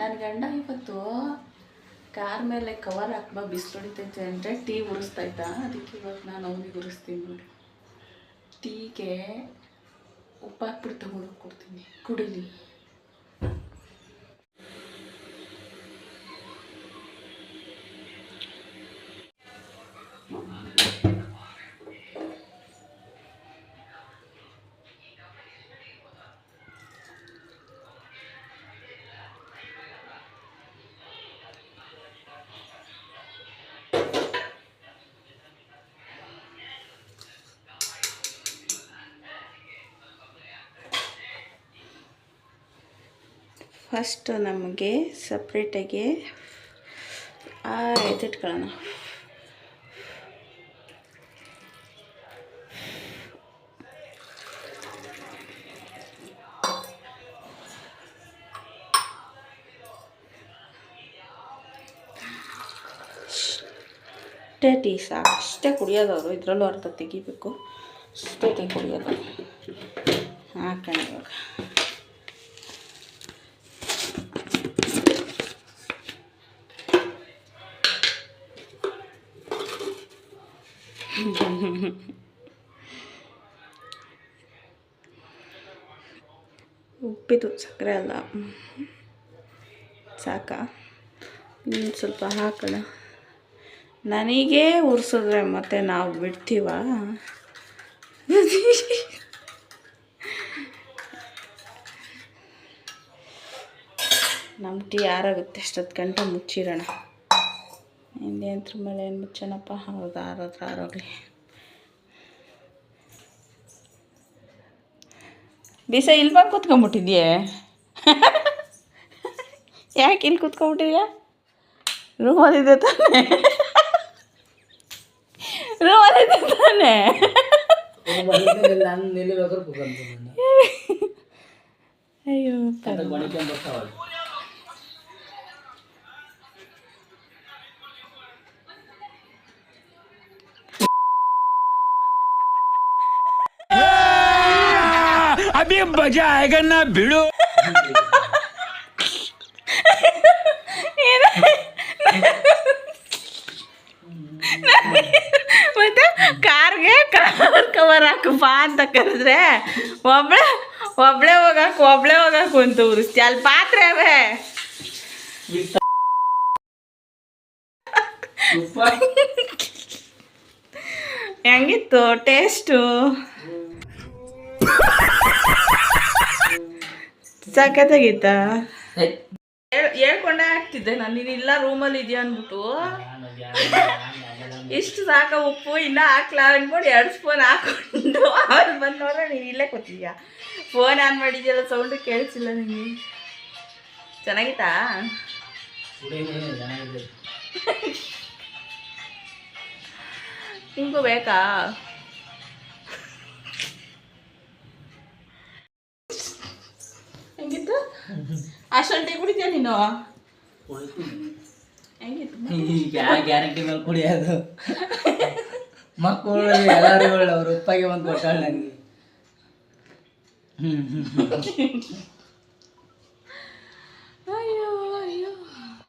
ನನ್ನ ಗಂಡ ಇವತ್ತು ಕಾರ್ ಮೇಲೆ ಕವರ್ ಹಾಕ್ಬಾ, ಬಿಸಿಲು ಹೊಡಿತೈತೆ ಅಂದರೆ ಟೀ ಉರಿಸ್ತಾಯ್ತಾ? ಅದಕ್ಕೆ ಇವತ್ತು ನಾನು ಅವನಿಗೆ ಉರಿಸ್ತೀನಿ ನೋಡಿ. ಟೀಗೆ ಉಪ್ಪು ಹಾಕ್ಬಿಟ್ಟು ತಗೊಂಡೋಗಿ ಕೊಡ್ತೀನಿ ಕುಡಿಲಿ. ಫಸ್ಟ್ ನಮಗೆ ಸಪ್ರೇಟಾಗಿ ಎತ್ತಿಟ್ಕೊಳ್ಳೋಣ. ಅಷ್ಟೇ ಟೀ ಸಾಕು ಅಷ್ಟೇ ಕುಡಿಯೋದು ಅವರು, ಇದರಲ್ಲೂ ಅರ್ಧ ತೆಗಿಬೇಕು. ಅಷ್ಟೇ ಟೀ ಕುಡಿಯೋದು. ಹಾಕೊಂಡು ಇವಾಗ. ಉಪ್ಪಿದು ಸಕ್ಕರೆ ಅಲ್ಲ. ಸಾಕ? ಇನ್ನು ಸ್ವಲ್ಪ ಹಾಕೋಣ. ನನಗೆ ಉರ್ಸಿದ್ರೆ ಮತ್ತೆ ನಾವು ಬಿಡ್ತೀವ? ನಮ್ಮ ಟೀ ಯಾರಾಗುತ್ತೆ ಅಷ್ಟೊತ್ತು ಗಂಟೆ ಮುಚ್ಚಿರೋಣ. ಇನ್ನೇಂದ್ರ ಮೇಲೆ ಏನು ಮುಚ್ಚನಪ್ಪ? ಹೌದು ಆರೋದ್ರ ಆರೋಗ್ಲಿ ಬೀಸ ಇಲ್ಲಿ ಬಂದು ಕೂತ್ಕೊಂಬಿಟ್ಟಿದ್ಯೆ ಯಾಕೆ ಇಲ್ಲಿ ಕೂತ್ಕೊಂಬಿಟ್ಟಿದ್ಯಾ ರೂಮಲ್ಲಿದೆ ತಾನೆ. ರೂಮಲ್ಲಿದೆ ತಾನೆ. ರೂಮ್ ನಿಲ್ಲಬೇಕಾದ್ರೆ ತಾನೆ ಅಯ್ಯೋ अभी मजा आएगा ना भिड़ो ಮತ್ತೆ ಕಾರ್ಗೆ ಕಾರ್ ಕವರ್ ಹಾಕಪ್ಪ ಅಂತ ಕರೆದ್ರೆ ಒಬ್ಳೆ ಒಬ್ಳೆ ಹೋಗಾಕ ಒಬ್ಳೆ ಹೋಗಾಕ ಅಂತ ಉರಿಸ್ತಿ ಅಲ್ಲಿ ಪಾತ್ರೆ ಅವೇ ಉಪ್ಪ ಹೆಂಗಿತ್ತು ಟೇಸ್ಟು ಸಖತ್ತಾಗಿತ್ತ. ಹೇಳ್ಕೊಂಡೇ ಆಗ್ತಿದ್ದೆ ನಾನು. ನೀನು ಇಲ್ಲ ರೂಮಲ್ಲಿ ಇದೆಯಾ ಅಂದ್ಬಿಟ್ಟು. ಇಷ್ಟು ಸಾಕ ಉಪ್ಪು, ಇನ್ನ ಹಾಕ್ಲಾ ಅನ್ಕೊಂಡು ಎರಡು ಸ್ಪೂನ್ ಹಾಕೊಂಡು ಅವ್ರು ಬಂದು ನೀನು ಇಲ್ಲೇ ಕೂತಿದ್ಯಾ? ಫೋನ್ ಆನ್ ಮಾಡಿದ್ಯಲ್ಲ ಸೌಂಡ್ ಕೇಳಿಸಿಲ್ಲ ನಿಮಗೆ ಚೆನ್ನಾಗಿತ್ತಾ? ನಿಮಗೂ ಬೇಕಾ? ಹೆಂಗಿತ್ತು ಅಷ್ಟೊಂದು ಟೀ ಕುಡಿತೀಯ ನೀನು? ಗ್ಯಾರಂಟಿ ಮೇಲೆ ಕುಡಿಯೋದು. ಮಕ್ಕಳು ಎಲ್ಲರೂ ಒಳ್ಳೆ ಉಪ್ಪಾಗಿ ಒಂದು ಕೊಟ್ಟಾಳ ನನಗೆ ಹ್ಮ್ ಹ್ಮ್ ಅಯ್ಯೋ